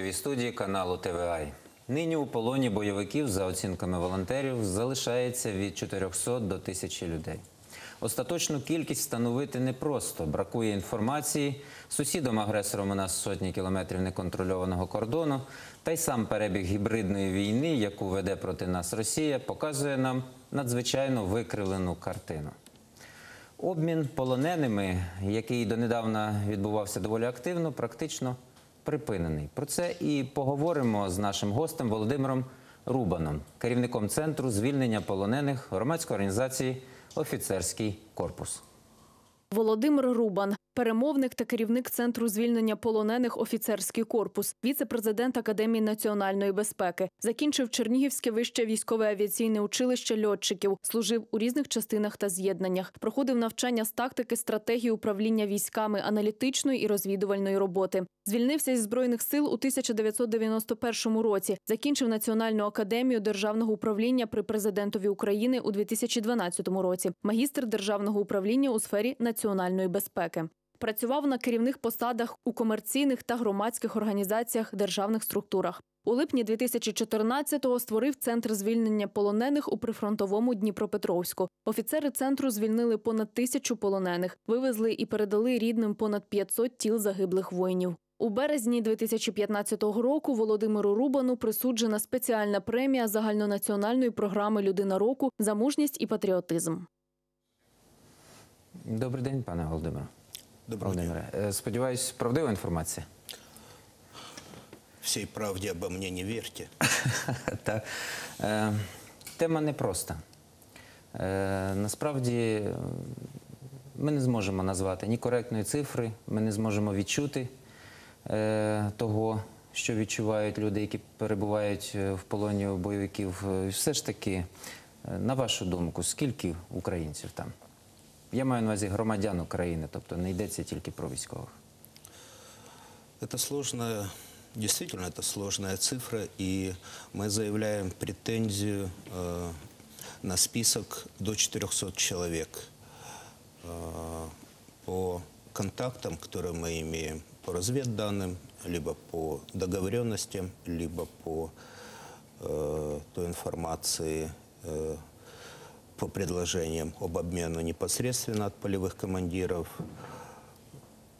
Гостьовій студії каналу ТВАЙ. Нині у полоні бойовиків, за оцінками волонтерів, залишається від 400 до 1000 людей. Остаточну кількість встановити непросто. Бракує інформації. Сусідом-агресором у нас сотні кілометрів неконтрольованого кордону. Та й сам перебіг гібридної війни, яку веде проти нас Росія, показує нам надзвичайно викривлену картину. Обмін полоненими, який донедавна відбувався доволі активно, практично припинений. Про це і поговоримо з нашим гостем Володимиром Рубаном, керівником центру звільнення полонених громадської організації Офіцерський корпус. Володимир Рубан, перемовник та керівник центру звільнення полонених офіцерський корпус, віце-президент Академії національної безпеки, закінчив Чернігівське вище військове авіаційне училище льотчиків, служив у різних частинах та з'єднаннях, проходив навчання з тактики стратегії управління військами, аналітичної і розвідувальної роботи. Звільнився із збройних сил у 1991 році. Закінчив Національну академію державного управління при президентові України у 2012 році. Магістр державного управління у сфері національної безпеки. Працював на керівних посадах у комерційних та громадських організаціях державних структурах. У липні 2014-го створив центр звільнення полонених у прифронтовому Дніпропетровську. Офіцери центру звільнили понад тисячу полонених, вивезли і передали рідним понад 500 тіл загиблих воїнів. У березні 2015 року Володимиру Рубану присуджена спеціальна премія загальнонаціональної програми Людина року за мужність і патріотизм. Добрий день, пане Володимире. Доброго дня. Е, сподіваюсь, правдива інформація. Всей правде обо мне не верьте. Так. Е, тема непроста. Е, насправді ми не зможемо назвати ні коректної цифри, ми не зможемо відчути е, того, що відчувають люди, які перебувають е, в полоні бойовиків. Е, Все ж таки, на вашу думку, скільки українців там? Я маю на увазі громадян України, тобто не йдеться тільки про військових. Это сложная, действительно, это сложная цифра, и мы заявляем претензию э, на список до 400 человек. Э, по контактам, которые мы имеем, по разведданным, либо по договоренностям, либо по э, той информации, э, по предложениям об обмену непосредственно от полевых командиров,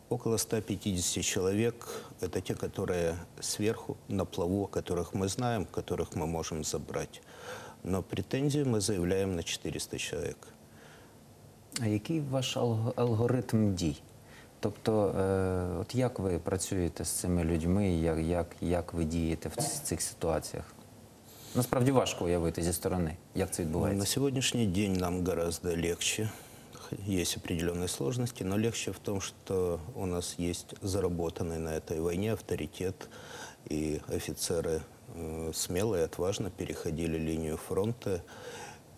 Около 150 человек – это те, которые сверху, на плаву, о которых мы знаем, которых мы можем забрать. Но претензию мы заявляем на 400 человек. А який ваш алг- алгоритм дій? Тобто, е, от як ви працюєте з цими людьми, як, як, як ви дієте в ц- цих ситуаціях? Насправді важко уявити зі сторони, як це На відбувається. сегодняшний день нам гораздо легче. Есть определенные сложности, но легче в том, что у нас есть заработанный на этой войне авторитет, и офицеры э, смело и отважно переходили линию фронта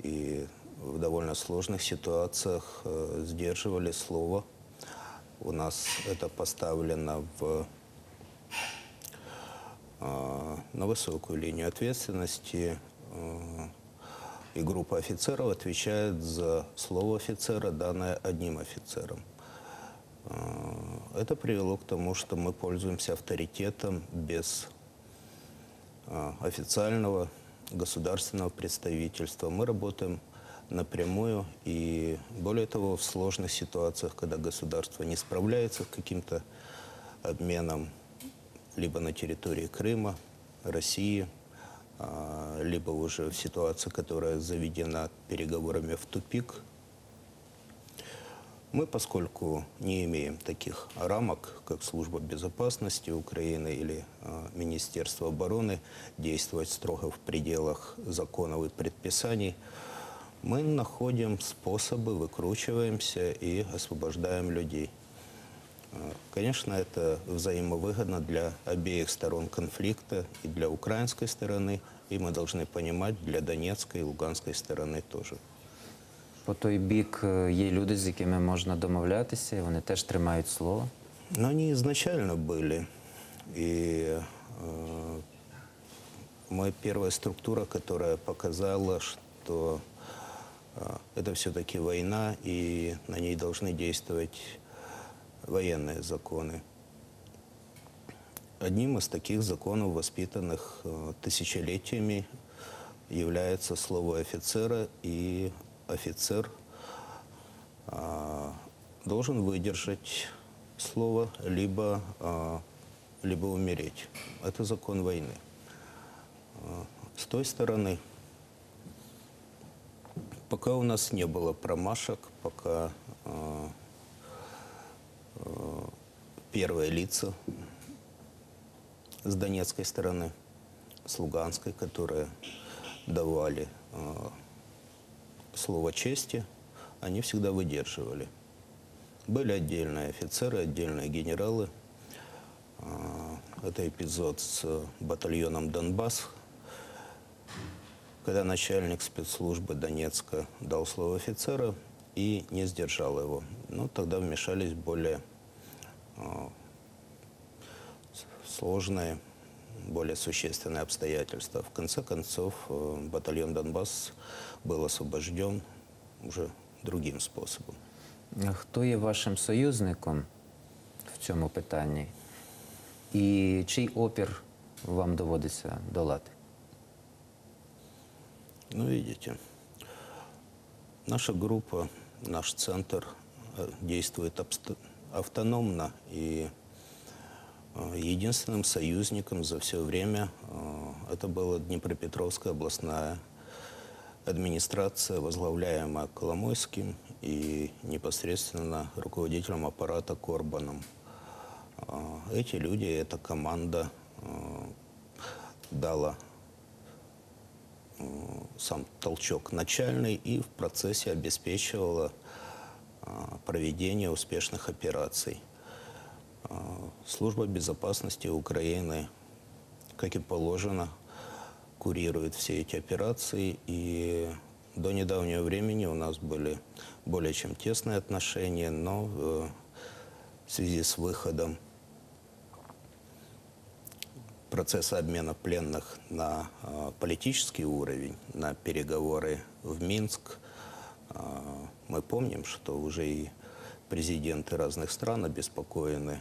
и в довольно сложных ситуациях э, сдерживали слово. У нас это поставлено в а, на высокую линию ответственности. э, И группа офицеров отвечает за слово офицера, данное одним офицером. А, Это привело к тому, что мы пользуемся авторитетом без а, официального государственного представительства. Мы работаем напрямую и, более того, в сложных ситуациях, когда государство не справляется с каким-то обменом либо на территории Крыма, России, а, либо уже в ситуации, которая заведена переговорами в тупик. Мы, поскольку не имеем таких рамок, как Служба безопасности Украины или а, Министерство обороны, действовать строго в пределах законов и предписаний, мы находим способы, выкручиваемся и освобождаем людей. А, Конечно, это взаимовыгодно для обеих сторон конфликта, и для украинской стороны, и мы должны понимать, для донецкой и луганской стороны тоже. По той бік е, є люди, з якими можна домовлятися, і вони теж тримають слово. Но они изначально были. И э, мы первая структура, которая показала, что э, это все-таки война, и на ней должны действовать военные законы. одним из таких законов, воспитанных э, тысячелетиями, является слово офицера, и офицер а, должен выдержать слово, либо, а, либо умереть. Это закон войны. А, С той стороны, пока у нас не было промашек, пока первые лица с донецкой стороны, с луганской, которые давали а, слово чести, они всегда выдерживали. Были отдельные офицеры, отдельные генералы. А, Это эпизод с батальоном «Донбасс», когда начальник спецслужбы Донецка дал слово офицера и не сдержал его. Ну, тогда вмешались более сложные, более существенные обстоятельства. В конце концов, э, батальон «Донбасс» был освобожден уже другим способом. А Хто є вашим союзником в цьому питанні? І чий опір вам доводиться долати? Ну, видите, наша группа, наш центр э, действует абст- автономно и э, единственным союзником за все время э, это была Днепропетровская областная администрация, возглавляемая Коломойским и непосредственно руководителем аппарата Корбаном. Э, Эти люди, эта команда дала сам толчок начальный и в процессе обеспечивала а, проведение успешных операций. А, Служба безопасности Украины, как и положено, курирует все эти операции. И до недавнего времени у нас были более чем тесные отношения, но э, в связи с выходом процесса обмена пленных на э, политический уровень, на переговоры в Минск. Э, мы помним, что уже и президенты разных стран обеспокоены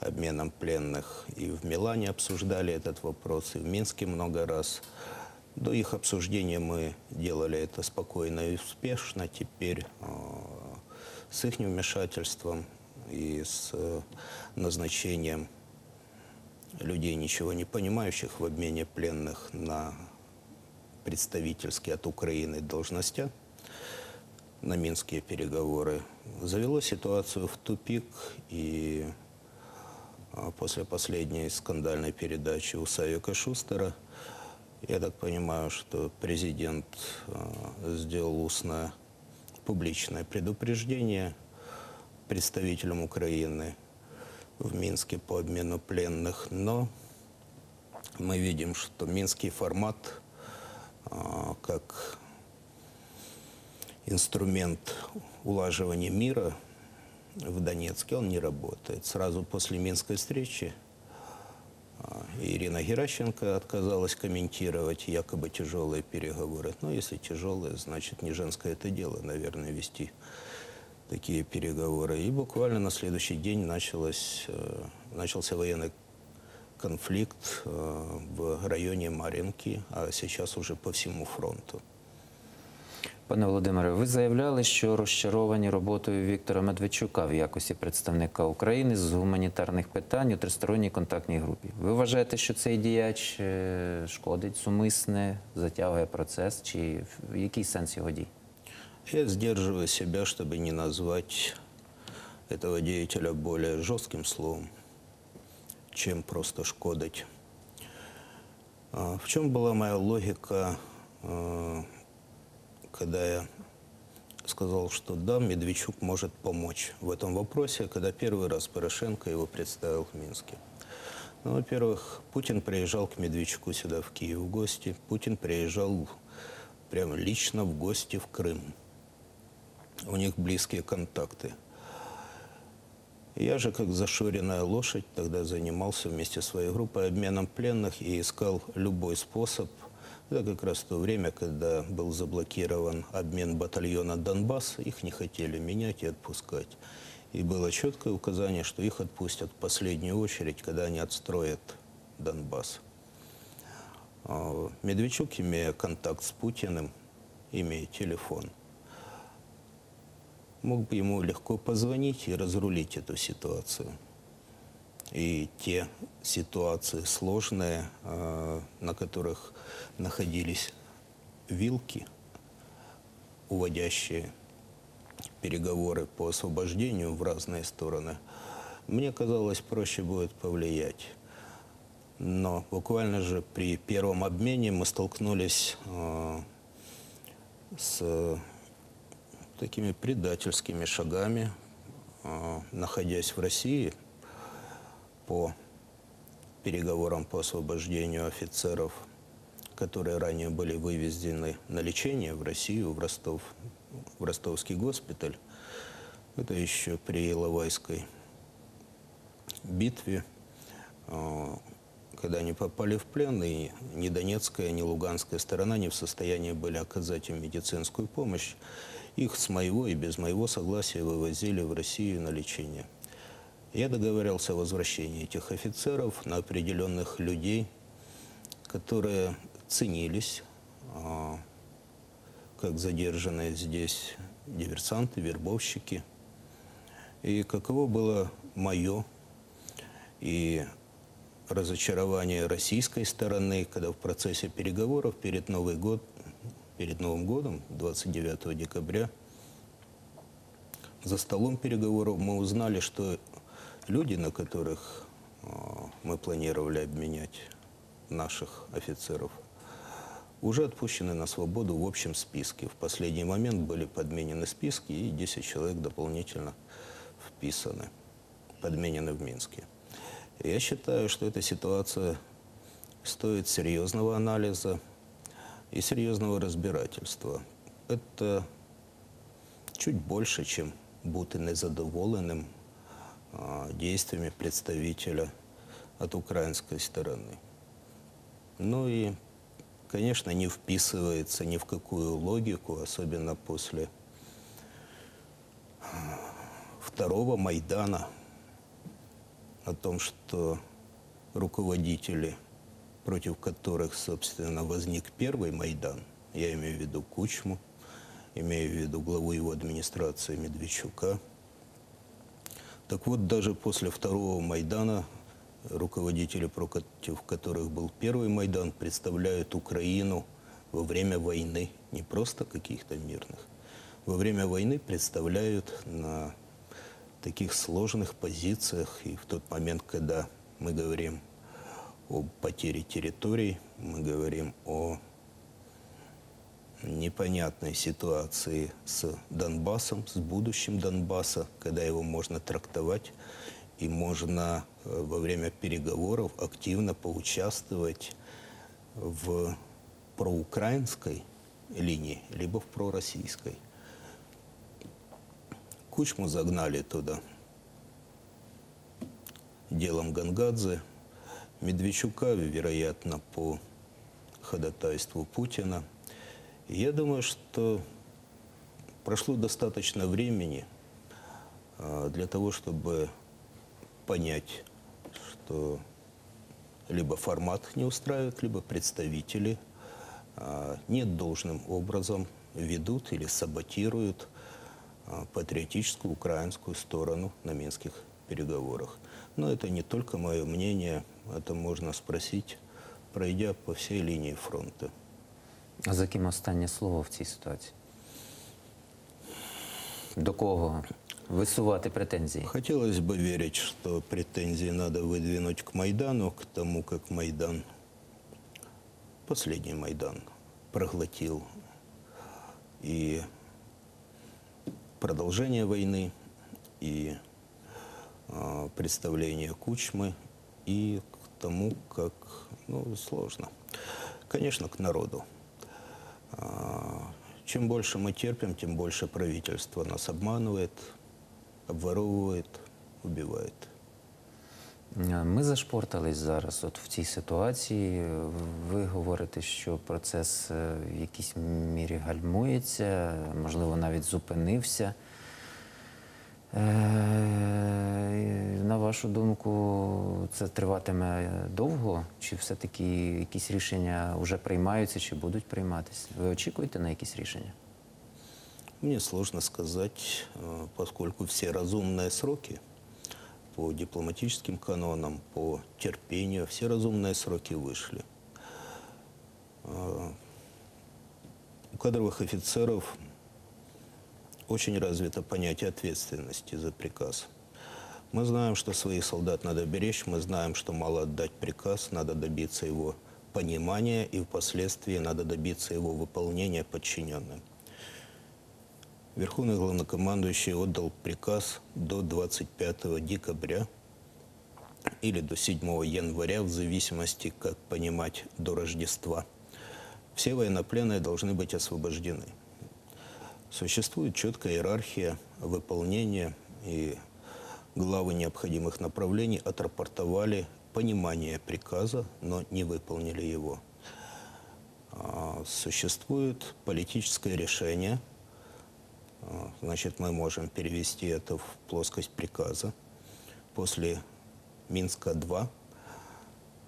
обменом пленных. И в Милане обсуждали этот вопрос, и в Минске много раз. До их обсуждения мы делали это спокойно и успешно. Теперь э, с их вмешательством и с э, назначением людей, ничего не понимающих в обмене пленных на представительские от Украины должностя на минские переговоры, завело ситуацию в тупик. И а, после последней скандальной передачи у Савика Шустера, я так понимаю, что президент а, сделал устное публичное предупреждение представителям Украины в Минске по обмену пленных, но мы видим, что минский формат а, как инструмент улаживания мира в Донецке, он не работает. Сразу после Минской встречи а, Ирина Геращенко отказалась комментировать якобы тяжелые переговоры. Но если тяжелые, значит не женское это дело, наверное, вести такие переговоры. И буквально на следующий день началось, э, начался военный конфликт э, в районе Маринки, а сейчас уже по всему фронту. Пане Володимире, ви заявляли, що розчаровані роботою Віктора Медведчука в якості представника України з гуманітарних питань у тристоронній контактній групі. Ви вважаєте, що цей діяч е, шкодить сумисне, затягує процес, чи в- який сенс його дій? Я сдерживаю себя, чтобы не назвать этого деятеля более жестким словом, чем просто шкодить. А, В чем была моя логика, а, Когда я сказал, что да, Медведчук может помочь в этом вопросе, когда первый раз Порошенко его представил в Минске. Ну, во-первых, Путин приезжал к Медведчуку сюда, в Киев, в гости. Путин приезжал прямо лично в гости в Крым. У них близкие контакты. Я же, как зашоренная лошадь, тогда занимался вместе с своей группой обменом пленных и искал любой способ. Это как раз то время, когда был заблокирован обмен батальона «Донбасс». Их не хотели менять и отпускать. И было четкое указание, что их отпустят в последнюю очередь, когда они отстроят Донбасс. А, Медведчук, имея контакт с Путиным, имея телефон, мог бы ему легко позвонить и разрулить эту ситуацию. И те ситуации сложные, а, на которых находились вилки, уводящие переговоры по освобождению в разные стороны, мне казалось, проще будет повлиять. Но буквально же при первом обмене мы столкнулись э, с такими предательскими шагами, э, находясь в России по переговорам по освобождению офицеров, которые ранее были вывезены на лечение в Россию, в Ростов, в ростовский госпиталь. Это еще при Иловайской битве, э, когда они попали в плен, и ни Донецкая, ни Луганская сторона не в состоянии были оказать им медицинскую помощь. Их с моего и без моего согласия вывозили в Россию на лечение. Я договорился о возвращении этих офицеров на определенных людей, которые ценились а, как задержанные здесь диверсанты, вербовщики. И каково было мое и разочарование российской стороны, когда в процессе переговоров перед Новый год, перед Новым годом, 29 декабря, за столом переговоров мы узнали, что люди, на которых э, мы планировали обменять наших офицеров, уже отпущены на свободу в общем списке. В последний момент были подменены списки, и 10 человек дополнительно вписаны, подменены в Минске. Я считаю, что эта ситуация стоит серьезного анализа и серьезного разбирательства. Это чуть больше, чем бути незадоволеним действиями представителя от украинской стороны. Ну и, конечно, не вписывается ни в какую логику, особенно после а, второго Майдана, о том, что руководители, против которых, собственно, возник первый Майдан, я имею в виду Кучму, имею в виду главу его администрации Медведчука. Так вот, даже после второго Майдана руководители, против которых был первый Майдан, представляют Украину во время войны, не просто каких-то мирных, во время войны представляют на таких сложных позициях. И в тот момент, когда мы говорим о потере территорий, мы говорим о непонятной ситуации с Донбассом, с будущим Донбасса, когда его можно трактовать и можно э, во время переговоров активно поучаствовать в проукраинской линии, либо в пророссийской. Кучму загнали туда делом Гангадзе, Медведчука, вероятно, по ходатайству Путина. Я думаю, что прошло достаточно времени а, для того, чтобы понять, что либо формат не устраивает, либо представители а, не должным образом ведут или саботируют а, патриотическую украинскую сторону на минских переговорах. Но это не только мое мнение, это можно спросить, пройдя по всей линии фронта. А за ким останнє слово в цій ситуації? До кого висувати претензії? Хотелось бы верить, что претензии надо выдвинуть к Майдану, к тому, как Майдан, последний Майдан, проглотил и продолжение войны, и э, представление Кучмы, и к тому, как, ну, сложно. Конечно, к народу. А, Чем больше мы терпим, тем больше правительство нас обманывает, обворовывает, убивает. Ми зашпортались зараз от в цій ситуації. Ви говорите, що процес е, в якійсь мірі гальмується, можливо, навіть зупинився. Е, На вашу думку, це триватиме довго? Чи все-таки якісь рішення вже приймаються, чи будуть прийматися? Ви очікуєте на якісь рішення? Мне сложно сказать, э, поскольку все разумные сроки по дипломатическим канонам, по терпению, все разумные сроки вышли. Э, У кадровых офицеров очень развито понятие ответственности за приказ. Мы знаем, что своих солдат надо беречь, мы знаем, что мало отдать приказ, надо добиться его понимания и впоследствии надо добиться его выполнения подчиненным. Верховный главнокомандующий отдал приказ до 25 декабря или до 7 января, в зависимости, как понимать, до Рождества. Все военнопленные должны быть освобождены. Существует четкая иерархия выполнения, и главы необходимых направлений отрапортовали понимание приказа, но не выполнили его. А, Существует политическое решение – а, Значит, мы можем перевести это в плоскость приказа. После Минска-2,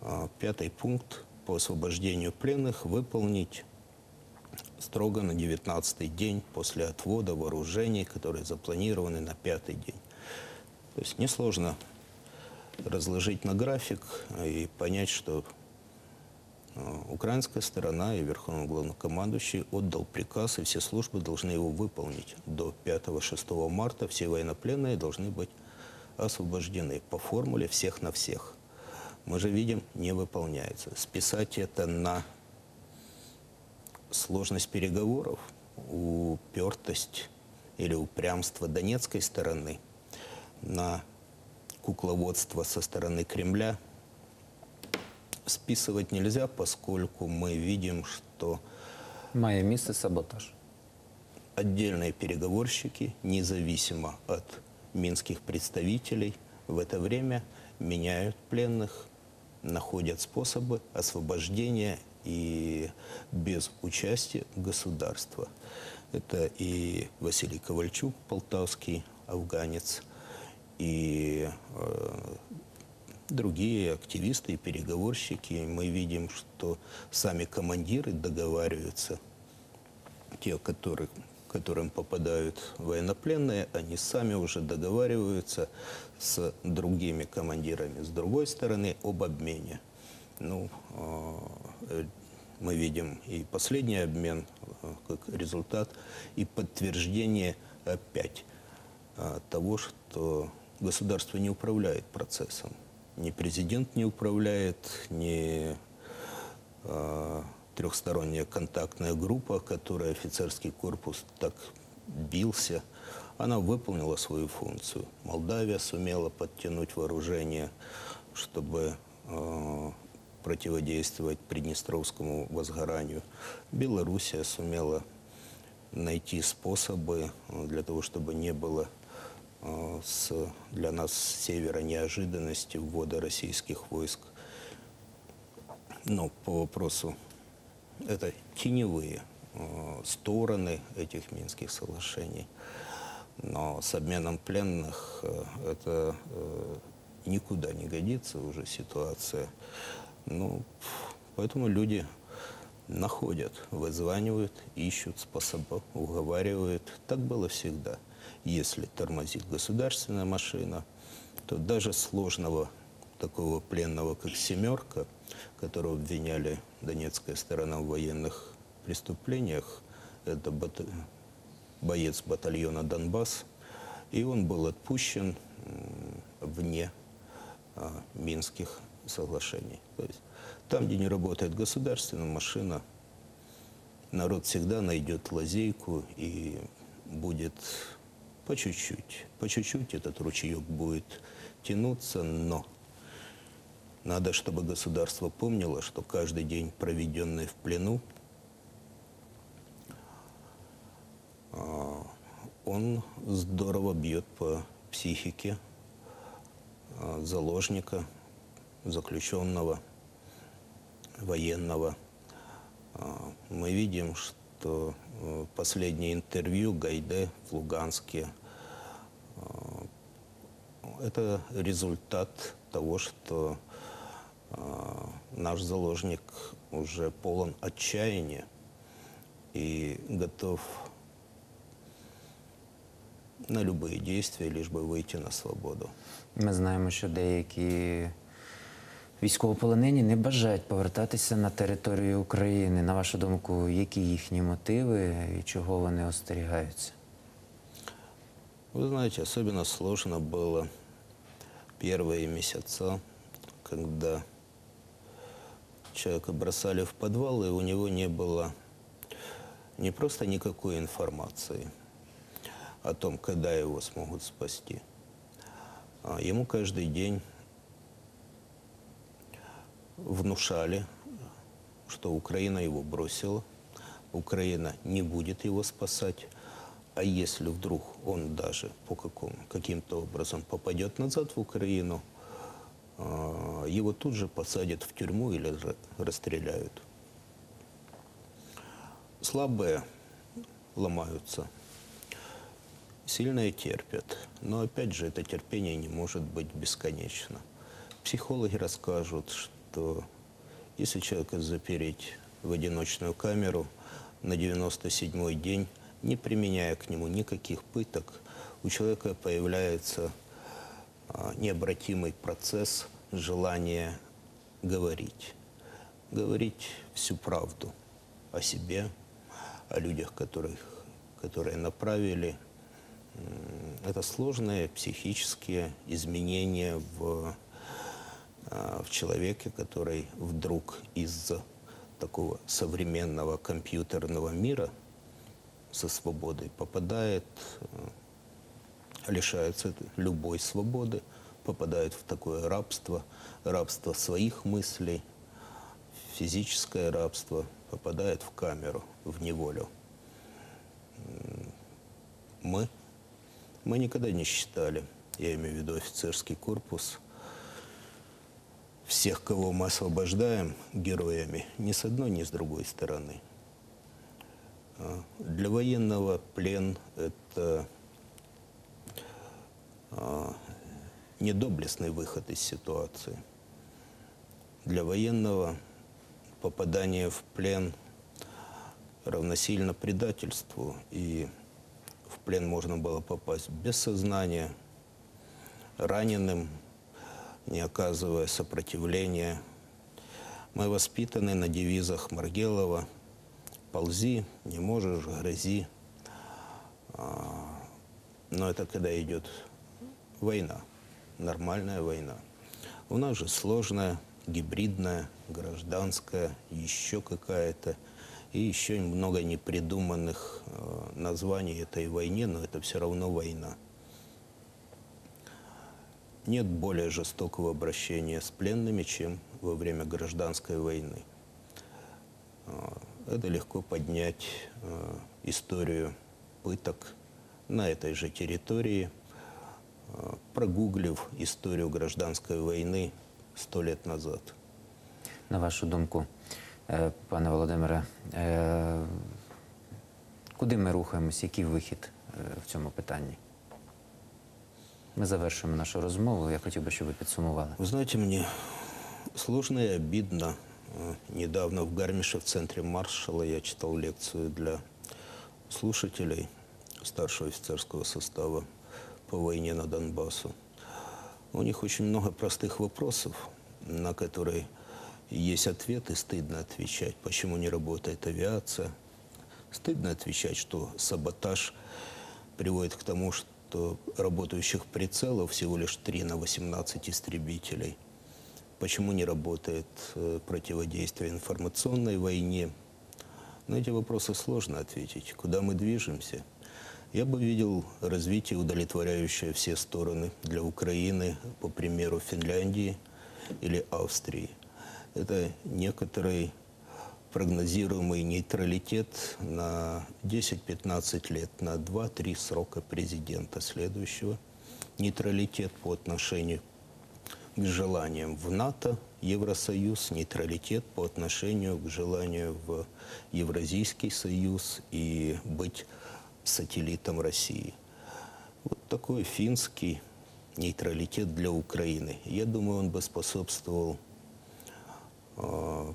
а, пятый пункт по освобождению пленных выполнить строго на 19 день после отвода вооружений, которые запланированы на пятый день. То есть несложно разложить на график и понять, что а, Украинская сторона и Верховный главнокомандующий отдал приказ, и все службы должны его выполнить. До 5-6 марта все военнопленные должны быть освобождены по формуле всех на всех. Мы же видим, не выполняется. Списать это на сложность переговоров, упертость или упрямство донецкой стороны, на кукловодство со стороны Кремля – списывать нельзя, поскольку мы видим, что Має місце саботаж. отдельные переговорщики, независимо от минских представителей, в это время меняют пленных, находят способы освобождения и без участия государства. Это и Василий Ковальчук, полтавский афганец, и э, другие активисты и переговорщики. Мы видим, что сами командиры договариваются, те, которые, которым попадают военнопленные, они сами уже договариваются с другими командирами с другой стороны об обмене. Ну, э, мы видим и последний обмен э, как результат и подтверждение опять э, того, что государство не управляет процессом ни президент не управляет, ни трехсторонняя контактная группа, которой офицерский корпус так бился, она выполнила свою функцию. Молдавия сумела подтянуть вооружение, чтобы противодействовать Приднестровскому возгоранию. Белоруссия сумела найти способы для того, чтобы не было Э, с, для нас с севера неожиданности ввода российских войск. Но по вопросу, это теневые э, стороны этих Минских соглашений. Но с обменом пленных э, это э, никуда не годится уже ситуация. Ну, поэтому люди находят, вызванивают, ищут способы, уговаривают. Так было всегда если тормозит государственная машина, то даже сложного такого пленного, как «семерка», которого обвиняли донецкая сторона в военных преступлениях, это боец батальона «Донбасс», и он был отпущен вне а, Минских соглашений. То есть там, где не работает государственная машина, народ всегда найдет лазейку и будет по чуть-чуть. По чуть-чуть этот ручеек будет тянуться, но надо, чтобы государство помнило, что каждый день, проведенный в плену, а, он здорово бьет по психике а, заложника, заключенного, военного. А, мы видим, что что э, последнее интервью Гайде в Луганске, э, Это результат того, что э, наш заложник уже полон отчаяния и готов на любые действия, лишь бы выйти на свободу. Ми знаємо, що деякі військовополонені не бажають повертатися на територію України. На вашу думку, які їхні мотиви і чого вони остерігаються? Вы знаете, особенно сложно было первые месяца, когда человека бросали в подвал, и у него не было не просто никакой информации о том, когда его смогут спасти. А ему каждый день внушали, что Украина его бросила, Украина не будет его спасать, а если вдруг он даже по какому, каким-то образом попадет назад в Украину, а, его тут же посадят в тюрьму или ра- расстреляют. Слабые ломаются, сильные терпят. Но опять же, это терпение не может быть бесконечно. Психологи расскажут, что если человека запереть в одиночную камеру на 97-й день, не применяя к нему никаких пыток, у человека появляется а, необратимый процесс желания говорить. Говорить всю правду о себе, о людях, которых, которые направили. Это сложные психические изменения в, в человеке, который вдруг из-за такого современного компьютерного мира со свободой попадает, э, лишается любой свободы, попадает в такое рабство, рабство своих мыслей, физическое рабство, попадает в камеру, в неволю. Мы, мы никогда не считали, я имею в виду офицерский корпус, всех, кого мы освобождаем героями, ни с одной, ни с другой стороны. А, Для военного плен – это а, недоблестный выход из ситуации. Для военного попадание в плен равносильно предательству, и в плен можно было попасть без сознания, раненым, не оказывая сопротивления. Мы воспитаны на девизах Маргелова «Ползи, не можешь, грози». А, Но это когда идет война, нормальная война. У нас же сложная, гибридная, гражданская, еще какая-то, и еще много непридуманных э, названий этой войне, но это все равно война. Нет более жестокого обращения с пленными, чем во время гражданской войны. А, Это легко поднять э, историю пыток на этой же территории, э, прогуглив историю гражданской войны сто лет назад. На вашу думку, е, пане Володимире, е, куди ми рухаємось, який вихід е, в цьому питанні? Ми завершуємо нашу розмову. Я хотів би, щоб ви підсумували. Вы знаете, мне сложно и обидно. Э, Недавно в Гармише, в центре маршала, я читал лекцию для слушателей старшего офицерского состава по войне на Донбассу. У них очень много простых вопросов, на которые есть ответы, стыдно отвечать, почему не работает авиация. Стыдно отвечать, что саботаж приводит к тому, что работающих прицелов всего лишь 3 на 18 истребителей. Почему не работает э, противодействие информационной войне? На эти вопросы сложно ответить. Куда мы движемся? Я бы видел развитие, удовлетворяющее все стороны для Украины, по примеру Финляндии или Австрии. Это некоторый прогнозируемый нейтралитет на 10-15 лет, на 2-3 срока президента следующего. Нейтралитет по отношению к желаниям в НАТО, Евросоюз, нейтралитет по отношению к желанию в Евразийский союз и быть сателлитом России. Вот такой финский нейтралитет для Украины. Я думаю, он бы способствовал э,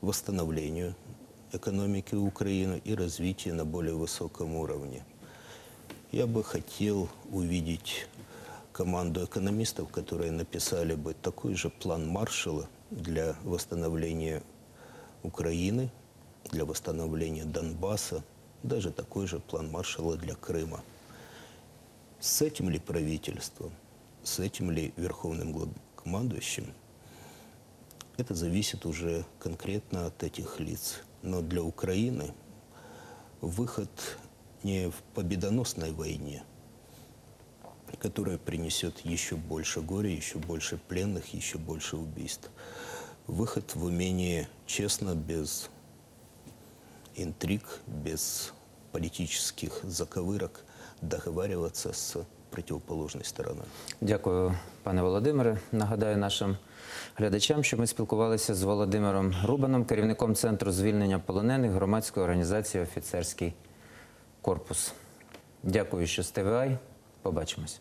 восстановлению экономики Украины и развитию на более высоком уровне. Я бы хотел увидеть команду экономистов, которые написали бы такой же план Маршалла для восстановления Украины, для восстановления Донбасса, даже такой же план Маршалла для Крыма. С этим ли правительством, с этим ли верховным главнокомандующим, это зависит уже конкретно от этих лиц. Но для Украины выход не в победоносной войне, которая принесет еще больше горя, еще больше пленных, еще больше убийств. Выход в умении честно, без интриг, без политических заковырок договариваться с противоположной стороной. Дякую, пане Володимире. Нагадаю нашим глядачам, що ми спілкувалися з Володимиром Рубаном, керівником центру звільнення полонених громадської організації Офіцерський корпус. Дякую, що з. Побачимось.